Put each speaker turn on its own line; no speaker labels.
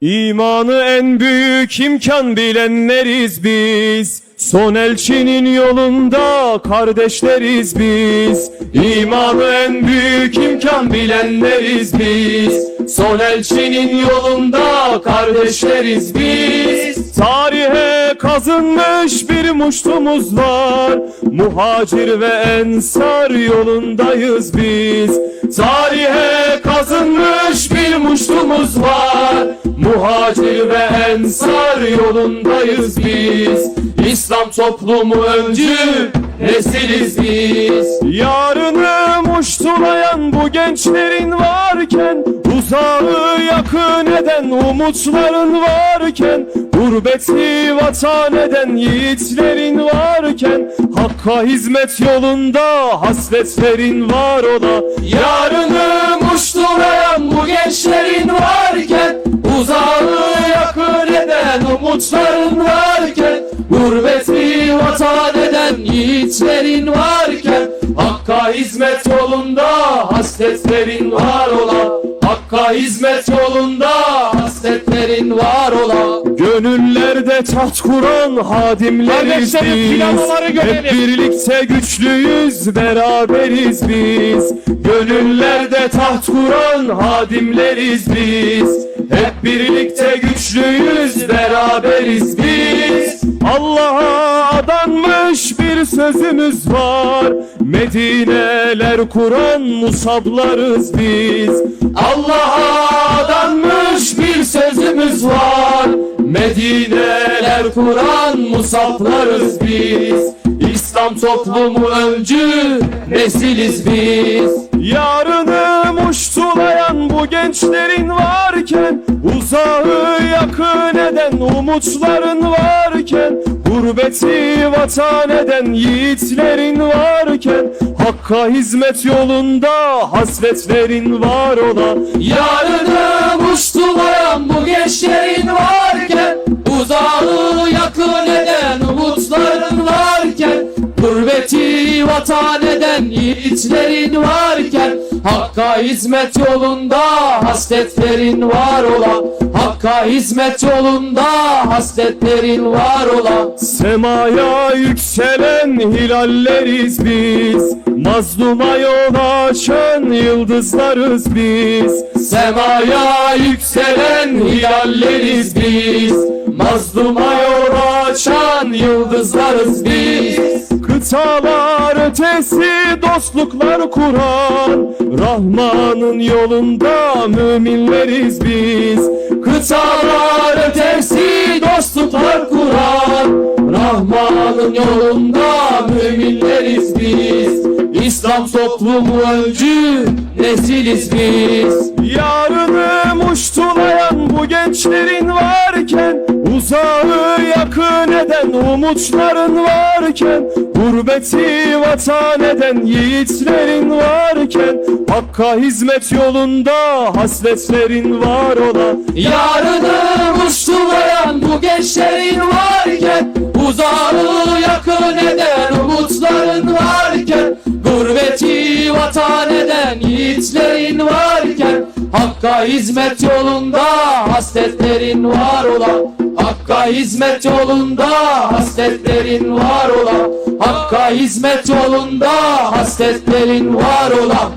İmanı en büyük imkan bilenleriz biz. Son elçinin yolunda kardeşleriz biz. İmanı en büyük imkan bilenleriz biz. Son elçinin yolunda kardeşleriz biz. Tarihe kazınmış bir muştumuz var. Muhacir ve ensar yolundayız biz. Tarihe kazınmış bir ensar yolundayız biz. İslam toplumu öncü nesiliz biz. Yarını muştulayan bu gençlerin varken Uzağı yakın eden umutların varken Gurbeti vatan eden yiğitlerin varken Hakka hizmet yolunda hasletlerin var ola. Yarını muştulayan bu gençlerin varken Uzağı umutların varken Gurbeti vatan eden yiğitlerin varken Hakka hizmet yolunda hasletlerin var ola. Hakka hizmet yolunda hasletlerin var ola. Gönüllerde taht kuran hadimleriz biz. Hep birlikte güçlüyüz beraberiz biz. Gönüllerde taht kuran hadimleriz biz Hep birlikte güçlüyüz beraberiz biz. Allah'a adanmış bir sözümüz var. Medineler kuran musablarız biz. Allah'a adanmış bir sözümüz var. Medineler kuran musaplarız biz. İslam toplumu öncü nesiliz biz. Yarını muştulayan bu gençlerin varken Uzağı yakın eden umutların varken Gurbeti vatan eden yiğitlerin varken Hakka hizmet yolunda hasretlerin var ola. Yarını muştulayan bu gençlerin varken Uzağı yakın eden umutların varken Gurbeti vatan eden yiğitlerin varken Hakka hizmet yolunda hasletlerin var ola. Hakka hizmet yolunda hasletlerin var ola. Semaya yükselen hilalleriz biz. Mazluma yol açan yıldızlarız biz. Semaya yükselen hilalleriz biz. Mazluma yol açan yıldızlarız biz Kıtalar ötesi dostluklar kuran Rahman'ın yolunda müminleriz biz. Kıtalar ötesi dostluklar kuran Rahman'ın yolunda müminleriz biz. İslam toplumu öncü nesiliz biz. Yarını muştulayan bu gençlerin varken Uzağı yakın eden umutların varken Gurbeti vatan eden yiğitlerin varken Hakka hizmet yolunda hasletlerin var ola. Yarını muştulayan bu gençlerin varken Uzağı yakın eden umutların varken Gurbeti vatan eden yiğitlerin varken Hakka hizmet yolunda hasletlerin var ola. Hakka hizmet yolunda hasletlerin var ola. Hakka hizmet yolunda hasletlerin var ola